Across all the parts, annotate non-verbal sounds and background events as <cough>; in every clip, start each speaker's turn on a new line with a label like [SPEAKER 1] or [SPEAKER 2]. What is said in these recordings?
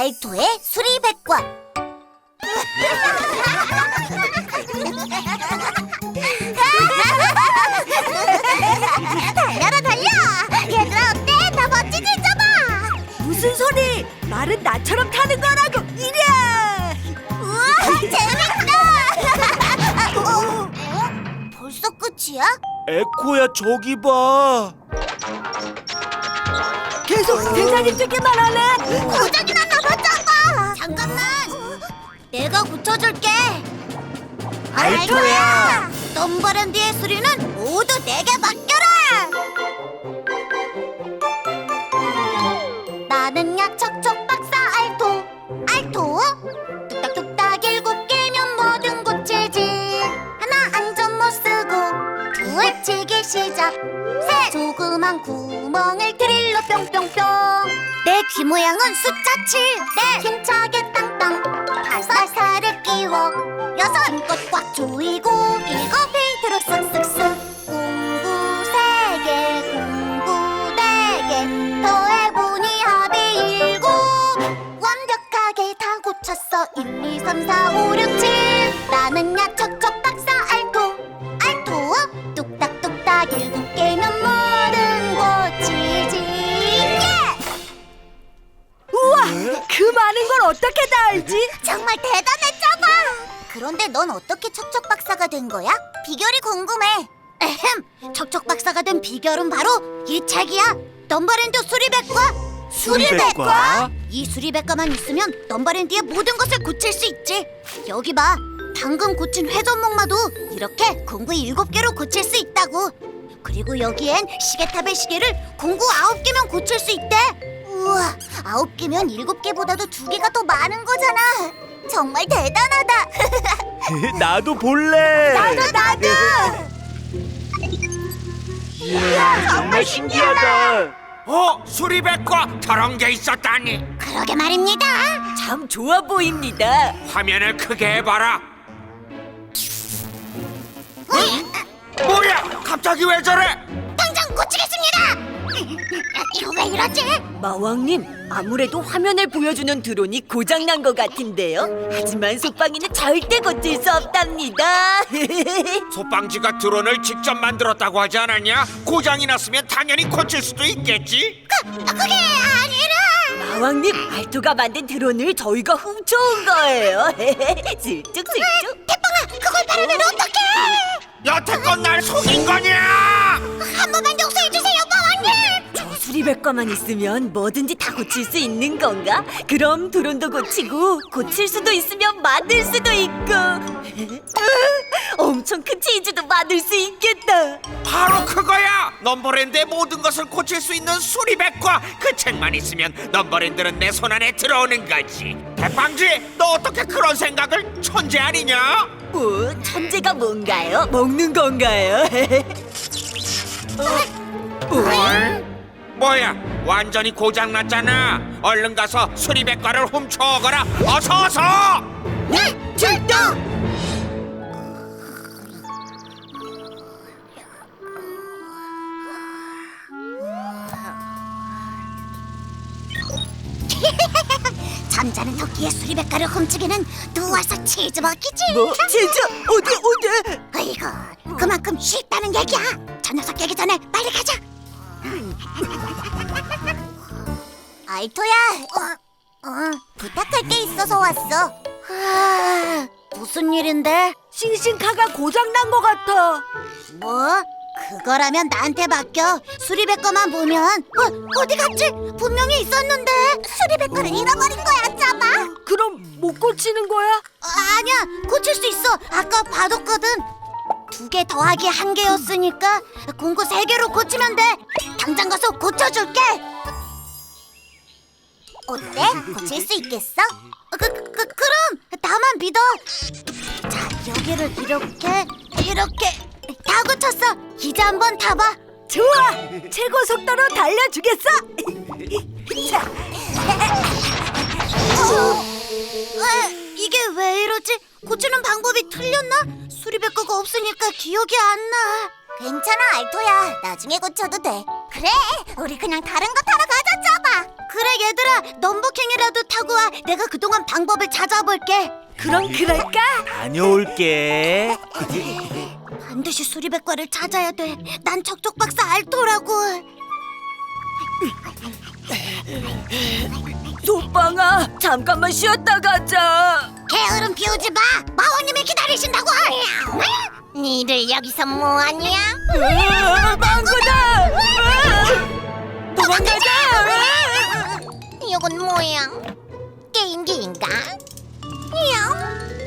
[SPEAKER 1] 알토의 수리백과 달려라 달려 얘들아 어때 나 멋지지 잡아
[SPEAKER 2] 무슨 소리? 말은 나처럼 타는 거라고. 이래.
[SPEAKER 1] 우와 재밌다 어? 벌써 끝이야?
[SPEAKER 3] 에코야 저기 봐.
[SPEAKER 2] 계속 대장이 뛰기만 하네.
[SPEAKER 1] 고장이 잡아 잠깐만. 내가 고쳐줄게.
[SPEAKER 3] 알토야.
[SPEAKER 1] 넘버랜드의 수리는 모두 내게 맡겨라! 나는야 척척 박사 알토. 알토? 뚝딱뚝딱 일곱 개면 뭐든 고치지. 하나 안전 못 쓰고 둘 치기 시작. 셋! 조그만 구멍을 드릴로 뿅뿅뿅. 내 귀 모양은 숫자 7넷 힘차게 땅땅. 다섯 살을 끼워. 여섯. 힘껏 꽉 조이고 일곱. 페인트로 쓱쓱쓱. 공구 세 개 공구 네 개. 더해보니 합이 일곱. 완벽하게 다 고쳤어. 1, 2, 3, 4, 5, 6, 7 정말 대단했잖아. 그런데 넌 어떻게 척척 박사가 된 거야? 비결이 궁금해. 에헴, 척척 박사가 된 비결은 바로 이 책이야. 넘버랜드 수리백과.
[SPEAKER 3] 수리백과?
[SPEAKER 1] 이 수리백과만 있으면 넘버랜드의 모든 것을 고칠 수 있지. 여기 봐. 방금 고친 회전목마도 이렇게 공구 일곱 개로 고칠 수 있다고. 그리고 여기엔 시계탑의 시계를 공구 아홉 개면 고칠 수 있대. 우와, 아홉 개면 일곱 개보다도 두 개가 더 많은 거잖아. 정말 대단하다. <laughs>
[SPEAKER 3] 나도 볼래.
[SPEAKER 1] 나도 나도.
[SPEAKER 3] 이야, 정말 신기하다.
[SPEAKER 4] 어, 수리백과 저런 게 있었다니.
[SPEAKER 1] 그러게 말입니다.
[SPEAKER 2] 참 좋아 보입니다.
[SPEAKER 4] 화면을 크게 해봐라. 뭐야? 갑자기 왜 저래?
[SPEAKER 1] 이거 왜 이러지?
[SPEAKER 2] 마왕님, 아무래도 화면을 보여주는 드론이 고장난 것 같은데요. 하지만 속방이는 절대 고칠 수 없답니다. <laughs>
[SPEAKER 4] 소빵지가 드론을 직접 만들었다고 하지 않았냐? 고장이 났으면 당연히 고칠 수도 있겠지.
[SPEAKER 1] 그게 아니라.
[SPEAKER 2] 마왕님, 알토가 만든 드론을 저희가 훔쳐온 거예요. <laughs> 슬쩍슬쩍.
[SPEAKER 1] 대빵아, 그걸 바르면 어떡해?
[SPEAKER 4] 여태껏 날 속인 거냐?
[SPEAKER 1] 한 번만 용서해 주세요, 마왕님.
[SPEAKER 2] 저 수리백과만 있으면 뭐든지 다 고칠 수 있는 건가? 그럼 드론도 고치고 고칠 수도 있으면 만들 수도 있고 <laughs> 엄청 큰 치즈도 만들 수 있겠다
[SPEAKER 4] 바로 그거야. 넘버랜드의 모든 것을 고칠 수 있는 수리백과 그 책만 있으면 넘버랜드는 내 손 안에 들어오는 거지. 대빵지, 너 어떻게 그런 생각을 천재 아니냐?
[SPEAKER 2] 뭐 천재가 뭔가요? 먹는 건가요? <laughs> 어?
[SPEAKER 4] 뭐야 완전히 고장났잖아 얼른 가서 수리백과를 훔쳐오거라 어서 어서
[SPEAKER 1] 네, 출동. <laughs> 잠자는 토끼의 수리백과를 훔치기는 누워서 치즈 먹기지.
[SPEAKER 2] 뭐? 진짜? 어디 어디?
[SPEAKER 1] 아이고, 그만큼 쉽다는 얘기야. 저 녀석 깨기 전에 빨리 가자. 아이토야, 어, 어, 부탁할 게 있어서 왔어. 아, 무슨 일인데?
[SPEAKER 2] 싱싱카가 고장난 것 같아
[SPEAKER 1] 뭐? 그거라면 나한테 맡겨. 수리백과만 보면 어, 어디 갔지? 분명히 있었는데 수리백과를 잃어버린 거야, 짜마.
[SPEAKER 2] 그럼 못 고치는 거야?
[SPEAKER 1] 어, 아니야, 고칠 수 있어. 아까 봐뒀거든. 두 개 더하기 한 개였으니까 공구 세 개로 고치면 돼. 당장 가서 고쳐줄게. 어때? 고칠 수 있겠어? 어, 그, 그, 그럼 나만 믿어. 자, 여기를 이렇게 이렇게 다 고쳤어. 이제 한번 타봐.
[SPEAKER 2] 좋아 최고 속도로 달려주겠어 자,
[SPEAKER 1] 어, 에, 이게 왜 이러지? 고치는 방법이 틀렸나? 수리백과가 없으니까 기억이 안 나. 괜찮아, 알토야. 나중에 고쳐도 돼. 그래, 우리 그냥 다른 거 타러 가자, 짜봐. 그래 얘들아 넘버킹이라도 타고 와 내가 그동안 방법을 찾아볼게
[SPEAKER 2] 그럼 그럴까?
[SPEAKER 3] 다녀올게. <laughs>
[SPEAKER 1] 반드시 수리백과를 찾아야 돼 난 척척박사 알토라고
[SPEAKER 2] 소빵아, 잠깐만 쉬었다 가자.
[SPEAKER 1] 게으름 피우지 마. 마원님이 기다리신다고. 니들 여기서 뭐하냐?
[SPEAKER 2] 망고다! 도망가자!
[SPEAKER 1] 이건 뭐야? 게임기인가? 냥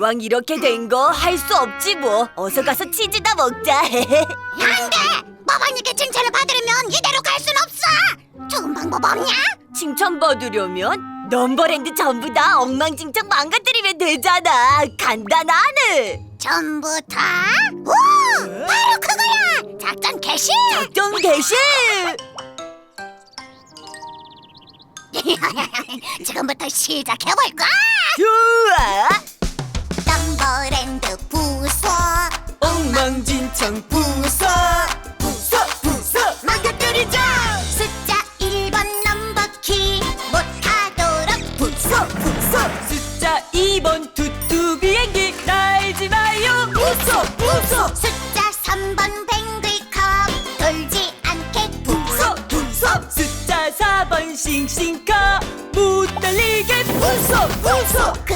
[SPEAKER 2] 이왕 이렇게 된 거 할 수 없지 뭐. 어서 가서 치즈나 먹자. <laughs>
[SPEAKER 1] 안돼! 마마님께 칭찬을 받으려면 이대로 갈 순 없어! 좋은 방법 없냐?
[SPEAKER 2] 칭찬받으려면 넘버랜드 전부 다 엉망진창 망가뜨리면 되잖아. 간단하네.
[SPEAKER 1] 전부 다? 오! 바로 그거야! 작전 개시!
[SPEAKER 2] 작전 개시. <laughs>
[SPEAKER 1] 지금부터 시작해볼까?
[SPEAKER 2] 좋아. 엉망진창 부숴. 부숴 부숴.
[SPEAKER 1] 망가뜨리자! 숫자 1번 넘버키 못하도록
[SPEAKER 2] 부숴 부숴. 숫자 2번 투투 비행기 날지 마요. 부숴 부숴.
[SPEAKER 1] 숫자 3번 뱅글컵 돌지 않게 부숴
[SPEAKER 2] 부숴. 숫자 4번 싱싱카 못 달리게 부숴 부숴.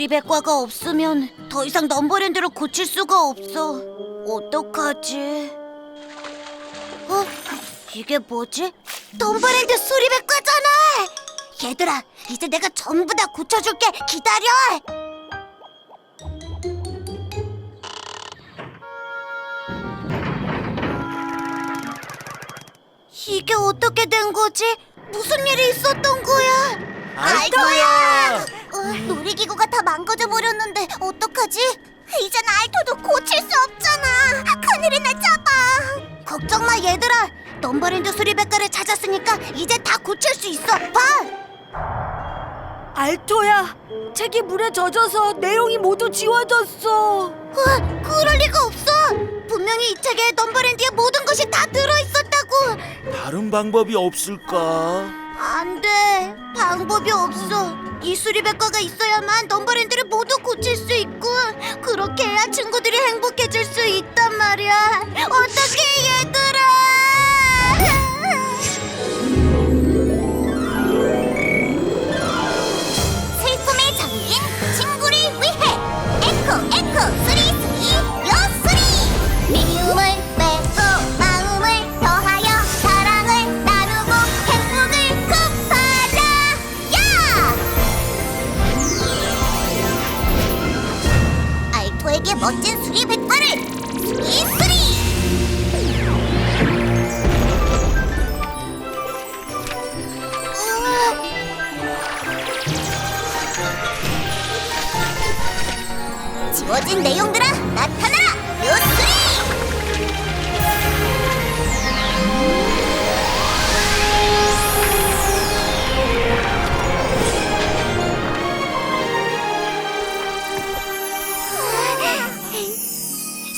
[SPEAKER 1] 수리백과가 없으면 더 이상 넘버랜드를 고칠 수가 없어 어떡하지 어? 이게 뭐지? 넘버랜드 수리백과잖아 얘들아 이제 내가 전부 다 고쳐줄게 기다려 이게 어떻게 된 거지? 무슨 일이 있었던 거야?
[SPEAKER 3] 알토야!
[SPEAKER 1] 어, 놀이기구가 다 망가져 버렸는데 어떡하지? 이젠 알토도 고칠 수 없잖아. 큰일이 났잖아. 걱정 마 얘들아. 넘버랜드 수리백과를 찾았으니까 이제 다 고칠 수 있어. 봐.
[SPEAKER 2] 알토야 책이 물에 젖어서 내용이 모두 지워졌어
[SPEAKER 1] 어, 그럴 리가 없어. 분명히 이 책에 넘버랜드의 모든 것이 다 들어 있었다고.
[SPEAKER 3] 다른 방법이 없을까?
[SPEAKER 1] 안 돼. 방법이 없어. 이 수리백과가 있어야만 넘버랜드를 모두 고칠 수 있고 그렇게 해야 친구들이 행복해질 수 있단 말이야. 어떻게 얘들 지워진 내용들아 나타나라 요스리!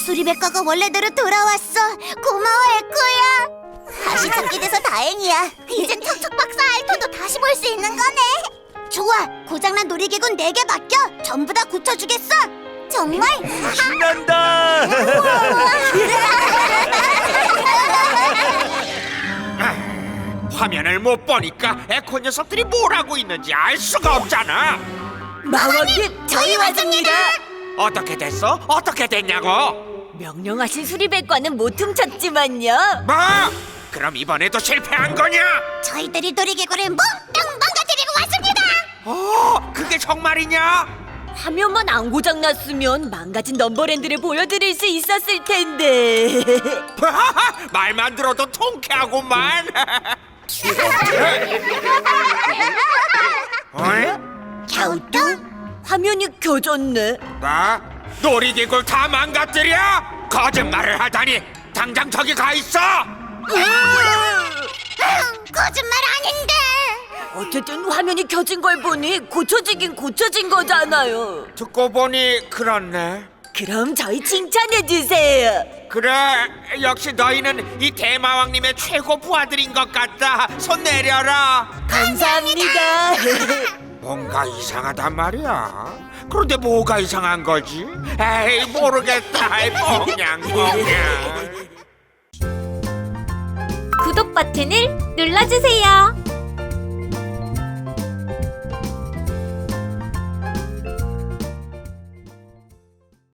[SPEAKER 1] 수리백과가 원래대로 돌아왔어. 고마워 에코야. 다시 찾게 돼서 다행이야. 이젠 척척 박사 알토도 다시 볼 수 있는 거네. 좋아. 고장난 놀이기구는 내게 맡겨. 전부 다 고쳐주겠어 정말?
[SPEAKER 3] 신난다! <laughs>
[SPEAKER 4] 화면을 못 보니까 에코 녀석들이 뭘 하고 있는지 알 수가 없잖아.
[SPEAKER 2] 마왕님 저희 왔습니다
[SPEAKER 4] 어떻게 됐어? 어떻게 됐냐고?
[SPEAKER 2] 명령하신 수리백과는 못 훔쳤지만요.
[SPEAKER 4] 뭐? 그럼 이번에도 실패한 거냐?
[SPEAKER 1] 저희들이 놀이기구를 몽땅 망가뜨리고 왔습니다.
[SPEAKER 4] 어, 그게 정말이냐?
[SPEAKER 2] 화면만 안 고장났으면 망가진 넘버랜드를 보여드릴 수 있었을 텐데. <laughs>
[SPEAKER 4] 말만 들어도 통쾌하구만. <laughs> 어이?
[SPEAKER 1] 갸우뚱?
[SPEAKER 2] 화면이 켜졌네.
[SPEAKER 4] 나 놀이기구를 다 망가뜨려? 거짓말을 하다니 당장 저기 가 있어.
[SPEAKER 1] 거짓말 아닌데.
[SPEAKER 2] 어쨌든 화면이 켜진 걸 보니 고쳐지긴 고쳐진 거잖아요.
[SPEAKER 4] 듣고 보니 그렇네.
[SPEAKER 2] 그럼 저희 칭찬해 주세요.
[SPEAKER 4] 그래, 역시 너희는 이 대마왕님의 최고 부하들인 것 같다. 손 내려라.
[SPEAKER 2] 감사합니다. <laughs>
[SPEAKER 4] 뭔가 이상하단 말이야. 그런데 뭐가 이상한 거지? 에이 모르겠다. 에이, 뽕냥 뽕냥.
[SPEAKER 1] 구독 버튼을 눌러주세요.